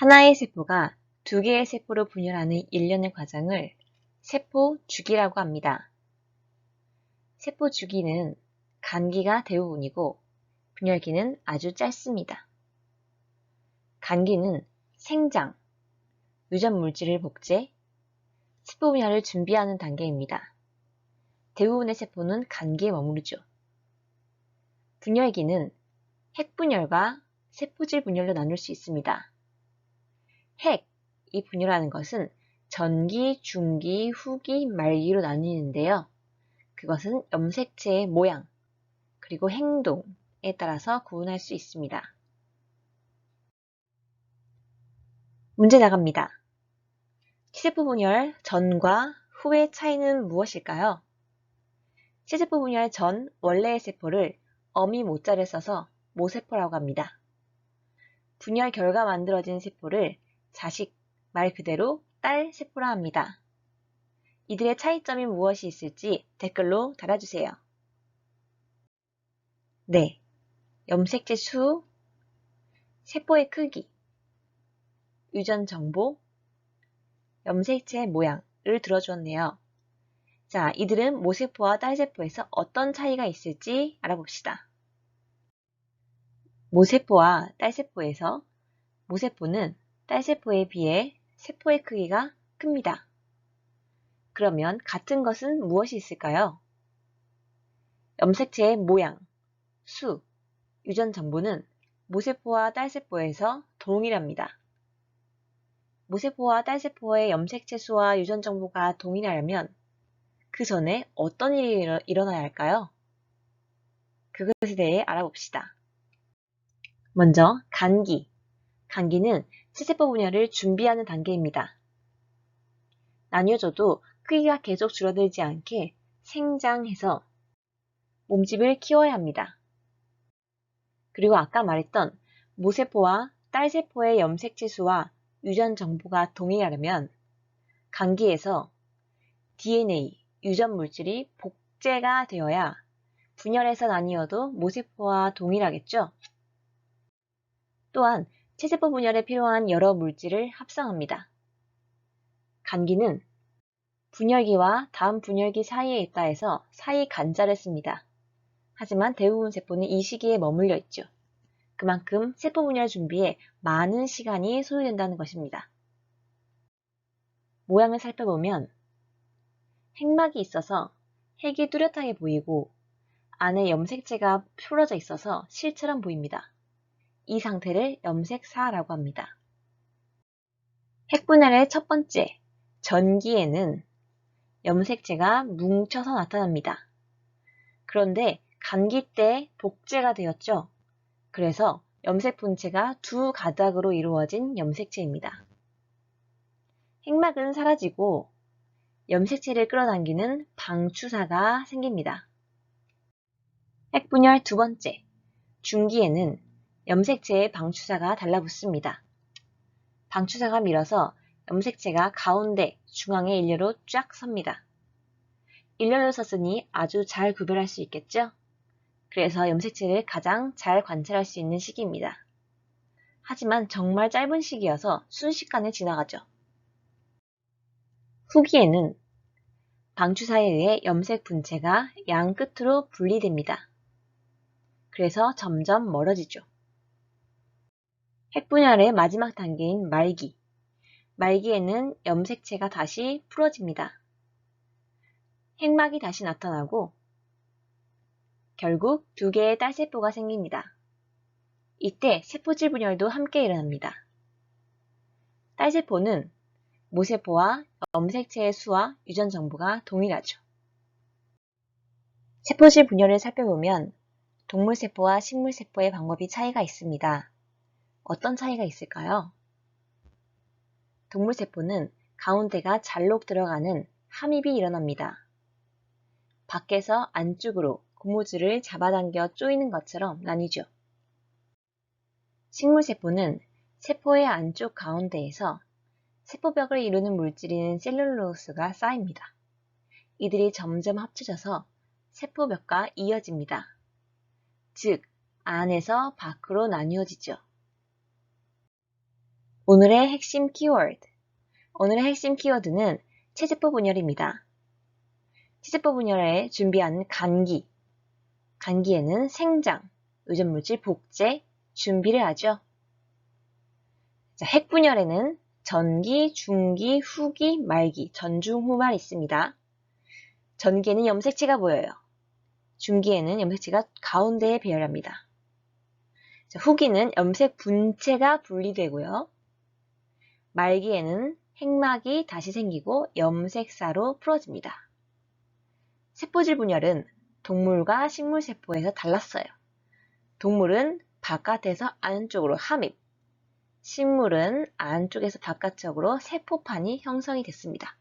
하나의 세포가 두 개의 세포로 분열하는 일련의 과정을 세포 주기라고 합니다. 세포 주기는 간기가 대부분이고 분열기는 아주 짧습니다. 간기는 생장, 유전 물질을 복제, 세포 분열을 준비하는 단계입니다. 대부분의 세포는 간기에 머무르죠. 분열기는 핵분열과 세포질 분열로 나눌 수 있습니다. 핵이 분열하는 것은 전기, 중기, 후기, 말기로 나뉘는데요. 그것은 염색체의 모양, 그리고 행동에 따라서 구분할 수 있습니다. 문제 나갑니다. 치세포 분열 전과 후의 차이는 무엇일까요? 치세포 분열 전 원래의 세포를 어미 모자를 써서 모세포라고 합니다. 분열 결과 만들어진 세포를 자식, 말 그대로 딸 세포라 합니다. 이들의 차이점이 무엇이 있을지 댓글로 달아주세요. 네, 염색체 수, 세포의 크기, 유전 정보, 염색체 모양을 들어주었네요. 자, 이들은 모세포와 딸세포에서 어떤 차이가 있을지 알아봅시다. 모세포와 딸세포에서 모세포는 딸세포에 비해 세포의 크기가 큽니다. 그러면 같은 것은 무엇이 있을까요? 염색체의 모양, 수, 유전 정보는 모세포와 딸세포에서 동일합니다. 모세포와 딸세포의 염색체 수와 유전 정보가 동일하려면 그 전에 어떤 일이 일어나야 할까요? 그것에 대해 알아봅시다. 먼저 간기. 간기는 치세포 분열을 준비하는 단계입니다. 나뉘어져도 크기가 계속 줄어들지 않게 생장해서 몸집을 키워야 합니다. 그리고 아까 말했던 모세포와 딸세포의 염색체 수와 유전 정보가 동일하려면 간기에서 DNA, 유전 물질이 복제가 되어야 분열해서 나뉘어도 모세포와 동일하겠죠? 또한 체세포 분열에 필요한 여러 물질을 합성합니다. 간기는 분열기와 다음 분열기 사이에 있다 해서 사이 간자를 씁니다. 하지만 대부분 세포는 이 시기에 머물러 있죠. 그만큼 세포 분열 준비에 많은 시간이 소요된다는 것입니다. 모양을 살펴보면 핵막이 있어서 핵이 뚜렷하게 보이고 안에 염색체가 풀어져 있어서 실처럼 보입니다. 이 상태를 염색사라고 합니다. 핵분열의 첫 번째, 전기에는 염색체가 뭉쳐서 나타납니다. 그런데 감기 때 복제가 되었죠. 그래서 염색 분체가 두 가닥으로 이루어진 염색체입니다. 핵막은 사라지고 염색체를 끌어당기는 방추사가 생깁니다. 핵분열 두 번째, 중기에는 염색체의 방추사가 달라붙습니다. 방추사가 밀어서 염색체가 가운데 중앙의 일렬로 쫙 섭니다. 일렬로 섰으니 아주 잘 구별할 수 있겠죠? 그래서 염색체를 가장 잘 관찰할 수 있는 시기입니다. 하지만 정말 짧은 시기여서 순식간에 지나가죠. 후기에는 방추사에 의해 염색 분체가 양 끝으로 분리됩니다. 그래서 점점 멀어지죠. 핵분열의 마지막 단계인 말기. 말기에는 염색체가 다시 풀어집니다. 핵막이 다시 나타나고 결국 두 개의 딸세포가 생깁니다. 이때 세포질 분열도 함께 일어납니다. 딸세포는 모세포와 염색체의 수와 유전 정보가 동일하죠. 세포질 분열을 살펴보면 동물세포와 식물세포의 방법이 차이가 있습니다. 어떤 차이가 있을까요? 동물세포는 가운데가 잘록 들어가는 함입이 일어납니다. 밖에서 안쪽으로 고무줄을 잡아당겨 쪼이는 것처럼 나뉘죠. 식물세포는 세포의 안쪽 가운데에서 세포벽을 이루는 물질인 셀룰로스가 쌓입니다. 이들이 점점 합쳐져서 세포벽과 이어집니다. 즉, 안에서 밖으로 나뉘어지죠. 오늘의 핵심 키워드. 오늘의 핵심 키워드는 체제법 분열입니다. 체제법 분열에 준비한 간기. 간기에는 생장, 의존물질 복제, 준비를 하죠. 자, 핵 분열에는 전기, 중기, 후기, 말기, 전중후만 있습니다. 전기에는 염색체가 보여요. 중기에는 염색체가 가운데에 배열합니다. 자, 후기는 염색 분체가 분리되고요. 말기에는 핵막이 다시 생기고 염색사로 풀어집니다. 세포질 분열은 동물과 식물 세포에서 달랐어요. 동물은 바깥에서 안쪽으로 함입, 식물은 안쪽에서 바깥쪽으로 세포판이 형성이 됐습니다.